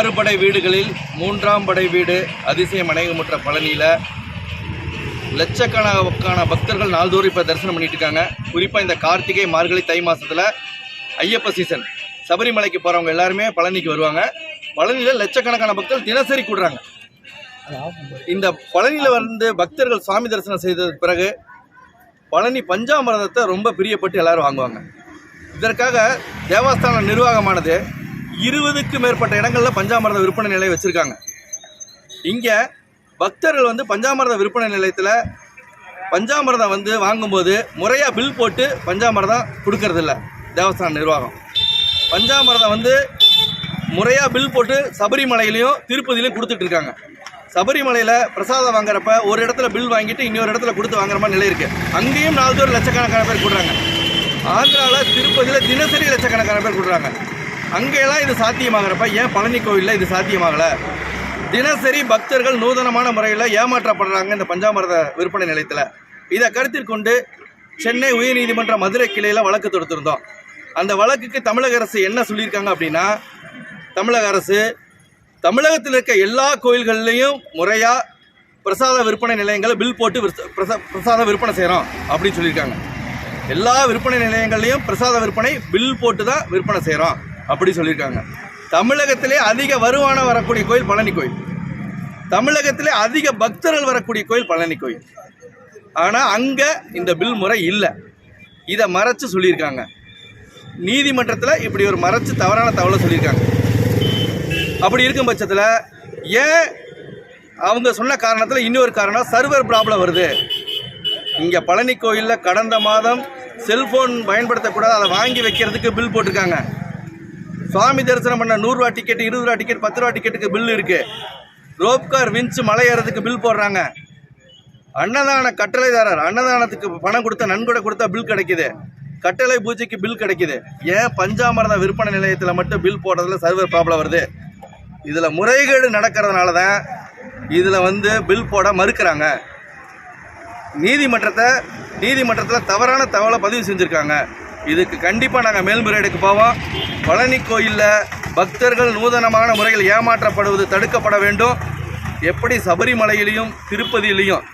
ஆறு படை வீடுகளில் மூன்றாம் படை வீடு அதிசயம் அநேகமுற்ற பழனியில். லட்சக்கணக்கான பக்தர்கள் நாள்தோறும் இப்போ தரிசனம் பண்ணிட்டு இருக்காங்க குறிப்பாக இந்த கார்த்திகை மார்கழி தை மாதத்தில் ஐயப்ப சீசன் சபரிமலைக்கு போகிறவங்க எல்லாருமே பழனிக்கு வருவாங்க. பழனியில் லட்சக்கணக்கான பக்தர்கள் தினசரி கூடுறாங்க. இந்த பழனியில் வந்து பக்தர்கள் சுவாமி தரிசனம் செய்ததுக்கு பிறகு பழனி பஞ்சாமிரதத்தை ரொம்ப பிரியப்பட்டு எல்லாரும் வாங்குவாங்க. இதற்காக தேவஸ்தான நிர்வாகமானது இருபதுக்கு மேற்பட்ட இடங்களில் பஞ்சாமிரத விற்பனை நிலையம் வச்சுருக்காங்க. இங்கே பக்தர்கள் வந்து பஞ்சாமிரத விற்பனை நிலையத்தில் பஞ்சாமிரதம் வந்து வாங்கும்போது முறையாக பில் போட்டு பஞ்சாமிரதம் கொடுக்கறதில்ல தேவஸ்தான நிர்வாகம். பஞ்சாமிரதம் வந்து முறையாக பில் போட்டு சபரிமலையிலையும் திருப்பதியிலையும் கொடுத்துட்ருக்காங்க சபரிமலையில் பிரசாதம் வாங்குறப்ப ஒரு இடத்துல பில் வாங்கிட்டு இன்னொரு இடத்துல கொடுத்து வாங்குற மாதிரி நிலை இருக்குது அங்கேயும் நாலு நாள்தோறும் லட்சக்கணக்கான பேர் கொடுறாங்க. ஆந்திராவில் திருப்பதியில் தினசரி லட்சக்கணக்கான பேர் கொடுறாங்க. அங்கெல்லாம் இது சாத்தியமாகிறப்ப ஏன் பழனி கோவிலில் இது சாத்தியமாகலை? தினசரி பக்தர்கள் நூதனமான முறையில் ஏமாற்றப்படுறாங்க இந்த பஞ்சாமிரத விற்பனை நிலையத்தில். இதை கருத்தில் கொண்டு சென்னை உயர்நீதிமன்ற மதுரை கிளையில் வழக்கு தொடுத்திருந்தோம். அந்த வழக்குக்கு தமிழக அரசு என்ன சொல்லியிருக்காங்க அப்படின்னா தமிழக அரசு தமிழகத்தில் இருக்க எல்லா கோயில்கள்லேயும் முறையாக பிரசாத விற்பனை நிலையங்களை பில் போட்டு பிரசா- பிரசாத விற்பனை செய்கிறோம் அப்படின்னு சொல்லியிருக்காங்க. எல்லா விற்பனை நிலையங்கள்லையும் பிரசாத விற்பனை பில் போட்டு தான் விற்பனை செய்கிறோம் அப்படி சொல்லியிருக்காங்க. தமிழகத்திலே அதிக வருமானம் வரக்கூடிய கோயில் பழனி கோயில். தமிழகத்திலே அதிக பக்தர்கள் வரக்கூடிய கோயில் பழனி கோயில். ஆனால் அங்கே இந்த பில் முறை இல்லை. இதை மறைச்சு சொல்லியிருக்காங்க. நீதிமன்றத்தில் இப்படி ஒரு மறைச்சு தவறான தகவலை சொல்லியிருக்காங்க. அப்படி இருக்கும் பட்சத்தில் ஏன் அவங்க சொன்ன காரணத்தில் இன்னொரு காரணம் சர்வர் ப்ராப்ளம் வருது. இங்கே பழனி கோயிலில் கடந்த மாதம் செல்ஃபோன் பயன்படுத்தக்கூடாது அதை வாங்கி வைக்கிறதுக்கு பில் போட்டிருக்காங்க. சுவாமி தரிசனம் பண்ண நூறுரூவா டிக்கெட் இருபது ரூபா டிக்கெட் பத்து ரூபா டிக்கெட்டுக்கு பில் இருக்குது ரோப்கார் விஞ்ச் மலை ஏறதுக்கு பில் போடுறாங்க. அன்னதான கட்டளைதாரர் அன்னதானத்துக்கு பணம் கொடுத்தா நன்கொடை கொடுத்தா பில் கிடைக்குது. கட்டளை பூஜைக்கு பில் கிடைக்குது. ஏன் பஞ்சாமிரத விற்பனை நிலையத்தில் மட்டும் பில் போடுறதுல சர்வர் ப்ராப்ளம் வருது? இதில் முறைகேடு நடக்கிறதுனால தான் இதில் வந்து பில் போட மறுக்கிறாங்க. நீதிமன்றத்தை நீதிமன்றத்தில் தவறான தகவலை பதிவு செஞ்சுருக்காங்க. இதுக்கு கண்டிப்பாக நாங்கள் மேல்முறையீடுக்கு போவோம். பழனி கோயிலில் பக்தர்கள் நூதனமான முறையில் ஏமாற்றப்படுவது தடுக்கப்பட வேண்டும். எப்படி சபரிமலையிலையும் திருப்பதியிலையும்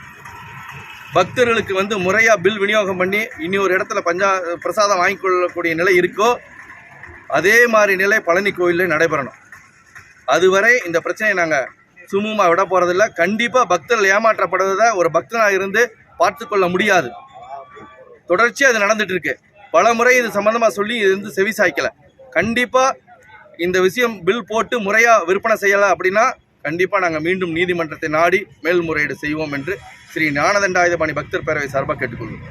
பக்தர்களுக்கு வந்து முறையாக பில் விநியோகம் பண்ணி இனி ஒரு இடத்துல பஞ்சா பிரசாதம் வாங்கி கொள்ளக்கூடிய நிலை இருக்கோ அதே மாதிரி நிலை பழனி கோயிலில் நடைபெறணும். அதுவரை இந்த பிரச்சனையை நாங்கள் சுமூகமாக விட போகிறதில்ல கண்டிப்பாக பக்தர்கள் ஏமாற்றப்படுவதை ஒரு பக்தனாக இருந்து பார்த்து கொள்ள முடியாது. தொடர்ச்சியாக அது நடந்துட்டு பல முறை இது சம்மந்தமாக சொல்லி இது வந்து செவி சாய்க்கலை. கண்டிப்பாக இந்த விஷயம் பில் போட்டு முறையாக விற்பனை செய்யலை அப்படின்னா கண்டிப்பாக நாங்கள் மீண்டும் நீதிமன்றத்தை நாடி மேல்முறையீடு செய்வோம் என்று ஸ்ரீ ஞானதண்டாயுதபாணி பக்தர் பேரவை சார்பாக கேட்டுக்கொள்வோம்